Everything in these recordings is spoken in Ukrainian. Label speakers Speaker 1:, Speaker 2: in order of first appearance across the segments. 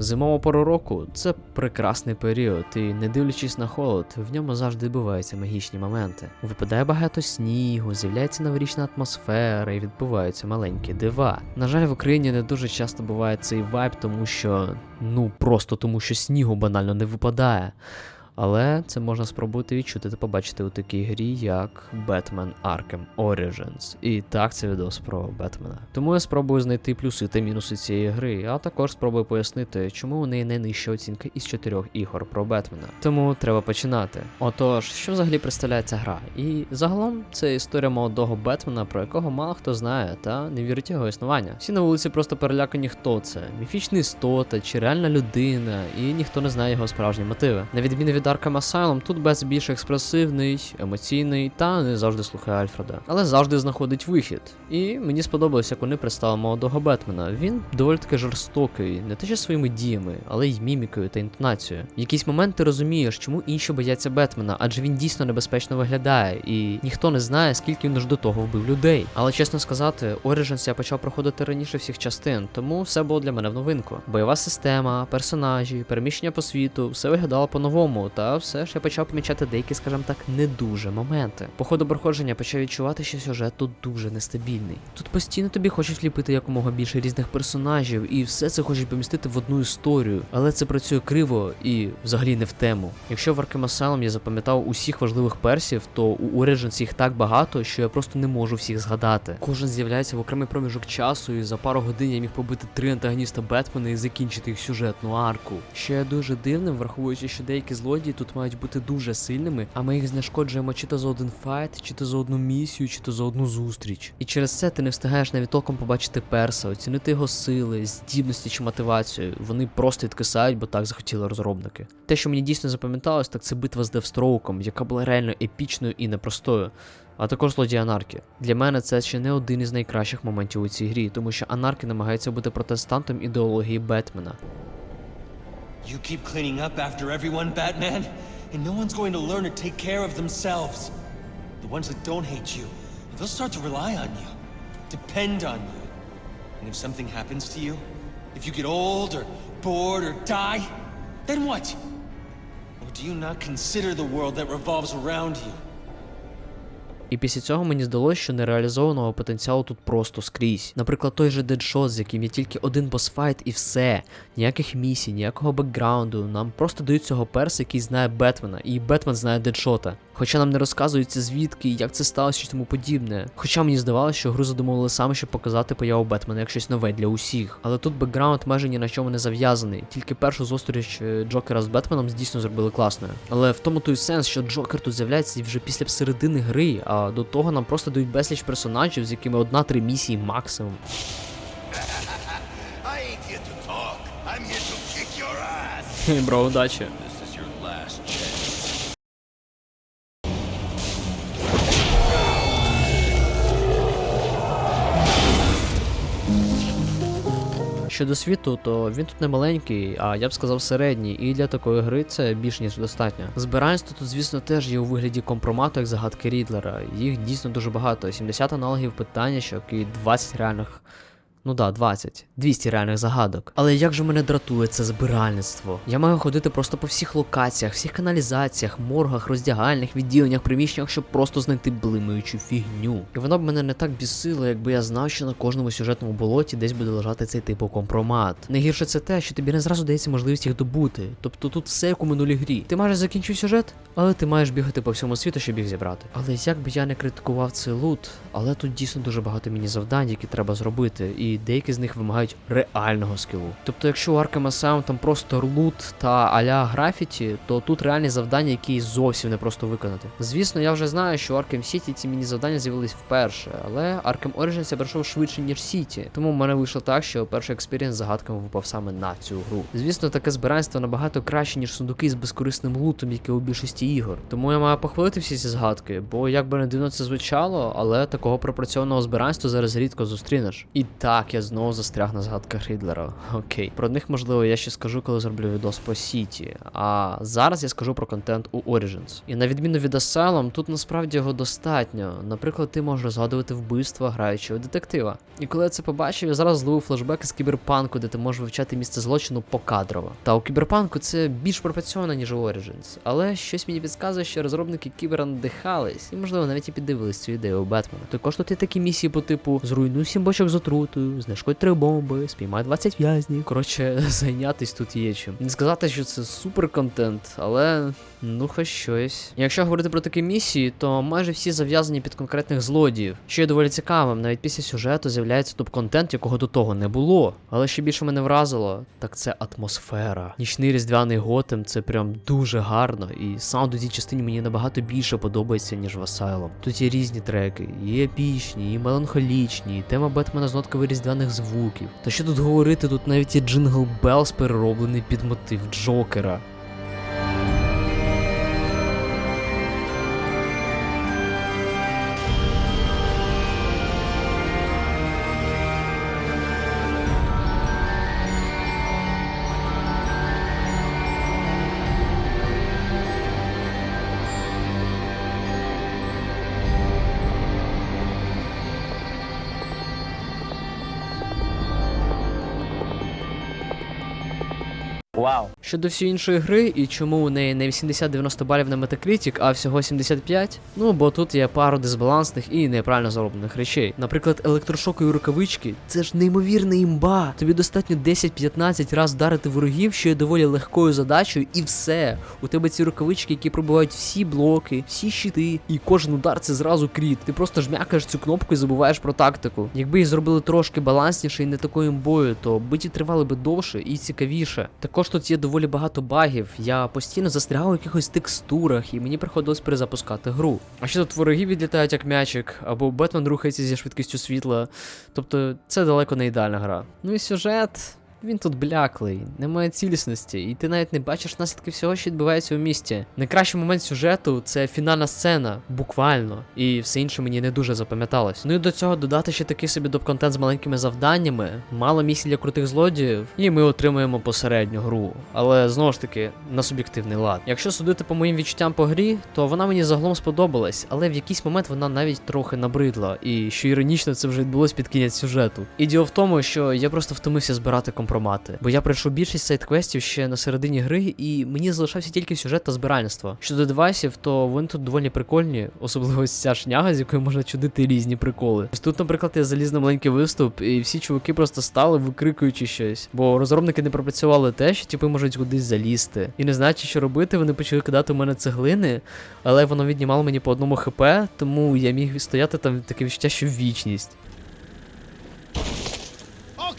Speaker 1: Зимова пора року це прекрасний період, і не дивлячись на холод, в ньому завжди відбуваються магічні моменти. Випадає багато снігу, з'являється новорічна атмосфера і відбуваються маленькі дива. На жаль, в Україні не дуже часто буває цей вайб, тому що ну просто тому, що снігу банально не випадає. Але це можна спробувати відчути та побачити у такій грі, як Batman Arkham Origins. І так це відос про Бетмена. Тому я спробую знайти плюси та мінуси цієї гри, а також спробую пояснити, чому у неї найнижча оцінка із чотирьох ігор про Бетмена. Тому треба починати. Отож, що взагалі представляє ця гра? І загалом це історія молодого Бетмена, про якого мало хто знає та не вірить його існування. Всі на вулиці просто перелякані, хто це міфічна істота чи реальна людина, і ніхто не знає його справжні мотиви. На відміну від Arkham Asylum, тут Бес більш експресивний, емоційний та не завжди слухає Альфреда, але завжди знаходить вихід. І мені сподобалось, як вони представили молодого Бетмена. Він доволі таки жорстокий, не те що своїми діями, але й мімікою та інтонацією. В якийсь момент ти розумієш, чому інші бояться Бетмена, адже він дійсно небезпечно виглядає, і ніхто не знає, скільки він аж до того вбив людей. Але чесно сказати, Origins я почав проходити раніше всіх частин, тому все було для мене в новинку. Бойова система, персонажі, переміщення по світу, все виглядало по-новому, та все ж я почав помічати деякі, скажімо так, не дуже моменти. По ходу проходження почав відчувати, що сюжет тут дуже нестабільний. Тут постійно тобі хочуть ліпити якомога більше різних персонажів, і все це хочуть помістити в одну історію, але це працює криво і взагалі не в тему. Якщо в Arkham Asylum я запам'ятав усіх важливих персів, то у Origins їх так багато, що я просто не можу всіх згадати. Кожен з'являється в окремий проміжок часу, і за пару годин я міг побити три антагоніста Бетмена і закінчити їх сюжетну арку. Є дуже дивним, враховуючи, що деякі злодії тут мають бути дуже сильними, а ми їх знешкоджуємо чи то за один файт, чи то за одну місію, чи то за одну зустріч. І через це ти не встигаєш навіть толком побачити перса, оцінити його сили, здібності чи мотивацію. Вони просто відкисають, бо так захотіли розробники. Те, що мені дійсно запам'яталось, так це битва з Девстроуком, яка була реально епічною і непростою. А також злодій Анарки. Для мене це ще не один із найкращих моментів у цій грі, тому що Анарки намагається бути протестантом ідеології Бетмена.
Speaker 2: You keep cleaning up after everyone, Batman, and no one's going to learn to take care of themselves. The ones that don't hate you, they'll start to rely on you, depend on you. And if something happens to you, if you get old or bored or die, then what? Or do you not consider the world that revolves around you?
Speaker 1: І після цього мені здалося, що нереалізованого потенціалу тут просто скрізь. Наприклад, той же Deadshot, з яким є тільки один босфайт і все. Ніяких місій, ніякого бекграунду. Нам просто дають цього перса, який знає Бетмена, і Бетмен знає Деджота. Хоча нам не розказується звідки, як це сталося і тому подібне. Хоча мені здавалося, що гру задумували саме, щоб показати появу Бетмена як щось нове для усіх. Але тут бекграунд майже ні на чому не зав'язаний. Тільки першу зустріч е, Джокера з Бетменом дійсно зробили класною. Але в тому той сенс, що Джокер тут з'являється вже після середини гри, а до того нам просто дають безліч персонажів, з якими одна-три місії максимум.
Speaker 3: I ain't
Speaker 1: Щодо світу, то він тут не маленький, а я б сказав середній, і для такої гри це більш ніж достатньо. Збираємство тут, звісно, теж є у вигляді компромату, як загадки Рідлера. Їх дійсно дуже багато. 70 аналогів питаннячок і 20 реальних. Ну да, 20. 200 реальних загадок. Але як же мене дратує це збиральництво? Я маю ходити просто по всіх локаціях, всіх каналізаціях, моргах, роздягальних, відділеннях, приміщеннях, щоб просто знайти блимаючу фігню. І воно б мене не так бісило, якби я знав, що на кожному сюжетному болоті десь буде лежати цей типу компромат. Найгірше це те, що тобі не зразу дається можливість їх добути. Тобто тут все як у минулій грі. Ти майже закінчив сюжет, але ти маєш бігати по всьому світу, щоб їх зібрати. Але як би я не критикував цей лут, але тут дійсно дуже багато міні-завдань, які треба зробити, і деякі з них вимагають реального скілу. Тобто, якщо у Arkham Asylum там просто лут та аля графіті, то тут реальні завдання, які зовсім не просто виконати. Звісно, я вже знаю, що у Arkham City ці міні-завдання з'явились вперше, але Arkham Origins я пройшов швидше, ніж City. Тому в мене вийшло так, що перший експірієнс загадками випав саме на цю гру. Звісно, таке збиральство набагато краще, ніж сундуки з безкорисним лутом, які у більшості ігор. Тому я маю похвалити всі ці згадки, бо як би не дивно це звучало, але такого пропрацьованого збиральства зараз рідко зустрінеш. І так, так, я знову застряг на згадках Рідлера. Окей. Про них, можливо, я ще скажу, коли зроблю відос по Сіті. А зараз я скажу про контент у Origins. І на відміну від Asylum, тут насправді його достатньо. Наприклад, ти можеш згадувати вбивства, граючи у детектива. І коли я це побачив, я зараз зловив флешбек з кіберпанку, де ти можеш вивчати місце злочину покадрово. Та у кіберпанку це більш пропрацьовано, ніж у Origins. Але щось мені підказує, що розробники кібера надихались, і можливо навіть і піддивились цю ідею у Бетмена. Також тут є такі місії по типу зруйнуй сім бочок з отрутою, знешкодь три бомби, спіймай 20 в'язнів. Коротше, зайнятись тут є чим. Не сказати, що це супер контент, але ну хоч щось. Якщо говорити про такі місії, то майже всі зав'язані під конкретних злодіїв, що є доволі цікавим. Навіть після сюжету з'являється топ-контент, якого до того не було. Але що більше мене вразило, так це атмосфера. Нічний різдвяний готем це прям дуже гарно, і саунд у цій частині мені набагато більше подобається, ніж в Asylum. Тут є різні треки, і епічні, і меланхолічні, і тема Бетмена з нотками різдвяних звуків. Та що тут говорити, тут навіть є джингл Белс перероблений під мотив Джокера.
Speaker 4: Wow.
Speaker 1: Щодо всієї іншої гри, і чому у неї не 80-90 балів на Metacritic, а всього 75, ну бо тут є пару дисбалансних і неправильно зроблених речей. Наприклад, електрошокові рукавички це ж неймовірна імба. Тобі достатньо 10-15 раз вдарити ворогів, що є доволі легкою задачею, і все. У тебе ці рукавички, які пробивають всі блоки, всі щити, і кожен удар це зразу кріт. Ти просто жмякаєш цю кнопку і забуваєш про тактику. Якби її зробили трошки балансніше і не такою імбою, то биті тривали би довше і цікавіше. Також тут є доволі багато багів. Я постійно застрягав у якихось текстурах, і мені приходилось перезапускати гру. А ще тут вороги відлітають як м'ячик, або Бетмен рухається зі швидкістю світла. Тобто це далеко не ідеальна гра. Ну і сюжет. Він тут бляклий, немає цілісності, і ти навіть не бачиш наслідки всього, що відбувається у місті. Найкращий момент сюжету це фінальна сцена, буквально, і все інше мені не дуже запам'яталось. Ну і до цього додати ще такий собі доп-контент з маленькими завданнями, мало місій для крутих злодіїв, і ми отримуємо посередню гру. Але знову ж таки, на суб'єктивний лад. Якщо судити по моїм відчуттям по грі, то вона мені загалом сподобалась, але в якийсь момент вона навіть трохи набридла. І що іронічно, це вже відбулось під кінець сюжету. І діло в тому, що я просто втомився збирати компромати. Бо я пройшов більшість сайт-квестів ще на середині гри, і мені залишався тільки сюжет та збиральництво. Щодо девайсів, то вони тут доволі прикольні, особливо ця шняга, з якою можна чудити різні приколи. Ось тут, наприклад, я заліз на маленький виступ, і всі чуваки просто стали, викрикуючи щось. Бо розробники не пропрацювали те, що типи можуть кудись залізти. І не знаючи, що робити, вони почали кидати у мене цеглини, але воно віднімало мені по одному хп, тому я міг стояти там таке відчуття, що вічність.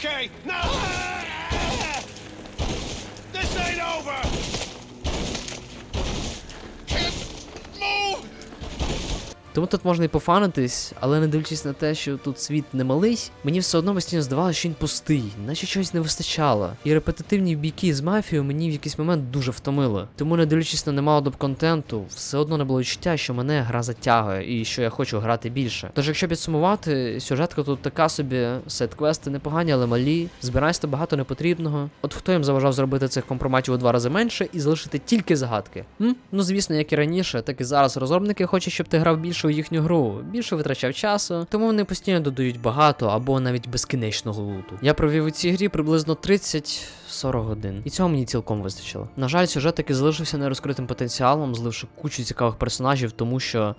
Speaker 3: Okay, now. over!
Speaker 1: Тому тут можна і пофанитись, але не дивлячись на те, що тут світ не малий, мені все одно постійно здавалося, що він пустий, наче чогось не вистачало. І репетитивні бійки з мафією мені в якийсь момент дуже втомили. Тому, не дивлячись на немало доп-контенту, все одно не було відчуття, що мене гра затягує і що я хочу грати більше. Тож, якщо підсумувати, сюжетка тут така собі, сет-квести непогані, але малі, збирайся багато непотрібного. От хто їм заважав зробити цих компроматів у два рази менше і залишити тільки загадки? М? Ну звісно, як і раніше, так і зараз розробники хочуть, щоб ти грав більше у їхню гру, більше витрачав часу, тому вони постійно додають багато або навіть безкінечного луту. Я провів у цій грі приблизно 30-40 годин, і цього мені цілком вистачило. На жаль, сюжет таки залишився нерозкритим потенціалом, зливши кучу цікавих персонажів, тому що.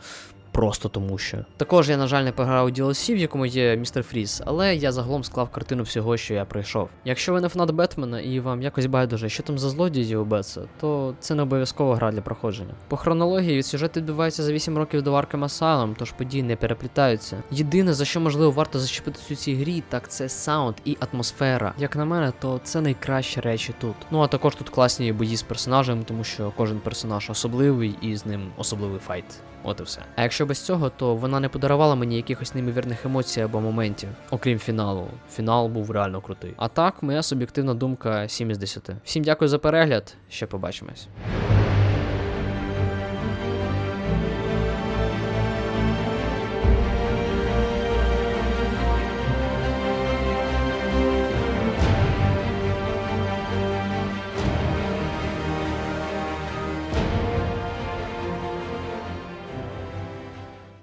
Speaker 1: Просто тому що. Також я, на жаль, не пограв у DLC, в якому є містер Фріз, але я загалом склав картину всього, що я пройшов. Якщо ви не фанат Бетмена і вам якось байдуже, що там за злодії у Бетса, то це не обов'язково гра для проходження. По хронології сюжет відбувається за 8 років до Arkham Asylum, тож події не переплітаються. Єдине, за що можливо варто зачепитися у цій грі, так це саунд і атмосфера. Як на мене, то це найкращі речі тут. Ну а також тут класні бої з персонажем, тому що кожен персонаж особливий і з ним особливий файт. От і все. А якщо без цього, то вона не подарувала мені якихось неймовірних емоцій або моментів, окрім фіналу. Фінал був реально крутий. А так, моя суб'єктивна думка 7 із 10. Всім дякую за перегляд, ще побачимось.